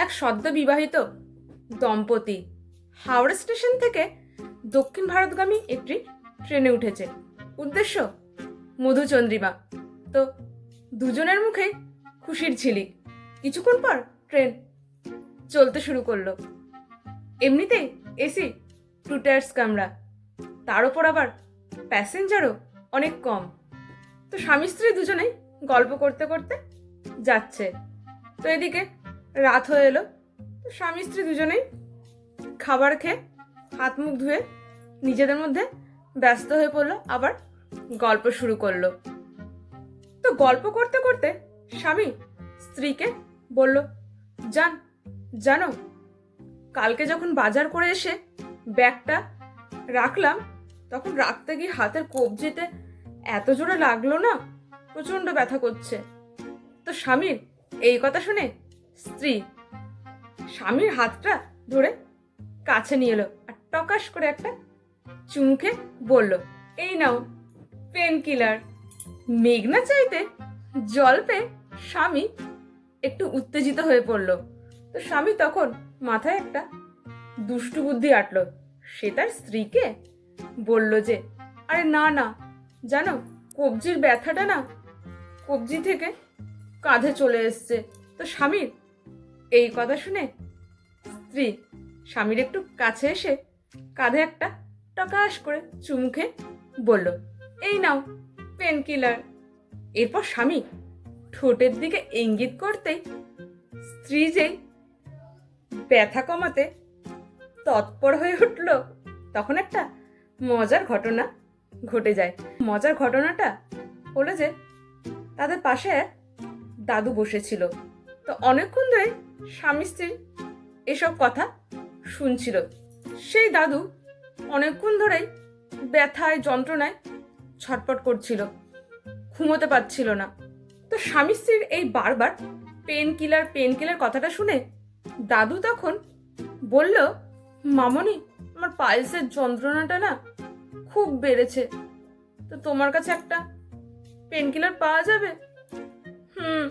এক সদ্য বিবাহিত দম্পতি। হাওড়া স্টেশন থেকে দক্ষিণ ভারতগামী একটি ট্রেনে উঠেছে। উদ্দেশ্য, মধুচন্দ্রিমা। তো দুজনের মুখে খুশির ঝিলিক। কিছুক্ষণ পর ট্রেন চলতে শুরু করল। এমনিতেই এসি টু টায়ার্স কামরা। তার ওপর আবার প্যাসেঞ্জারও অনেক কম। তো স্বামী স্ত্রী দুজনেই গল্প করতে করতে যাচ্ছে। তো এদিকে রাত হয়ে এলো। স্বামী স্ত্রী দুজনেই খাবার খেয়ে হাত মুখ ধুয়ে নিজেদের মধ্যে ব্যস্ত হয়ে পড়ল, আবার গল্প শুরু করল। তো গল্প করতে করতে স্বামী স্ত্রীকে বলল, জান, জানো, কালকে যখন বাজার করে এসে ব্যাগটা রাখলাম, তখন রাখতে গিয়ে হাতের কবজিতে এত জোরে লাগল না, প্রচণ্ড ব্যথা করছে। তো স্বামীর এই কথা শুনে স্ত্রী। স্বামীর হাতটা ধরে কাছে নিয়ে এলো আর টকাশ করে একটা চুমুকে বলল, এই নাও, পেন কিলার। মেঘনা চাইতে জল পেয়ে স্বামী একটু উত্তেজিত হয়ে পড়ল। তো স্বামী তখন মাথায় একটা দুষ্টু বুদ্ধি আটলো। সে তার স্ত্রীকে বলল যে, আরে না না, জানো, কবজির ব্যথাটা না কবজি থেকে কাঁধে চলে এসছে। তো স্বামীর এই কথা শুনে স্ত্রী স্বামীর একটু কাছে এসে কাঁধে একটা টকাশ করে চুমুখে বলল, এই নাও পেন কিলার এরপর স্বামী ঠোঁটের দিকে ইঙ্গিত করতেই স্ত্রী যেই ব্যথা কমাতে তৎপর হয়ে উঠল, তখন একটা মজার ঘটনা ঘটে যায়। মজার ঘটনাটা হলো যে তাদের পাশে দাদু বসেছিল। তো অনেকক্ষণ ধরে স্বামী স্ত্রীর এসব কথা শুনছিল। সেই দাদু অনেকক্ষণ ধরেই ব্যথায়, যন্ত্রণায় ছটপট করছিল। ঘুমোতে পারছিল না। তো স্বামী স্ত্রীর এই বারবার পেন কিলার পেন কিলার কথাটা শুনে দাদু তখন বলল, মামনি, আমার পাইলসের যন্ত্রণাটা না খুব বেড়েছে। তো তোমার কাছে একটা পেন কিলার পাওয়া যাবে? হুম।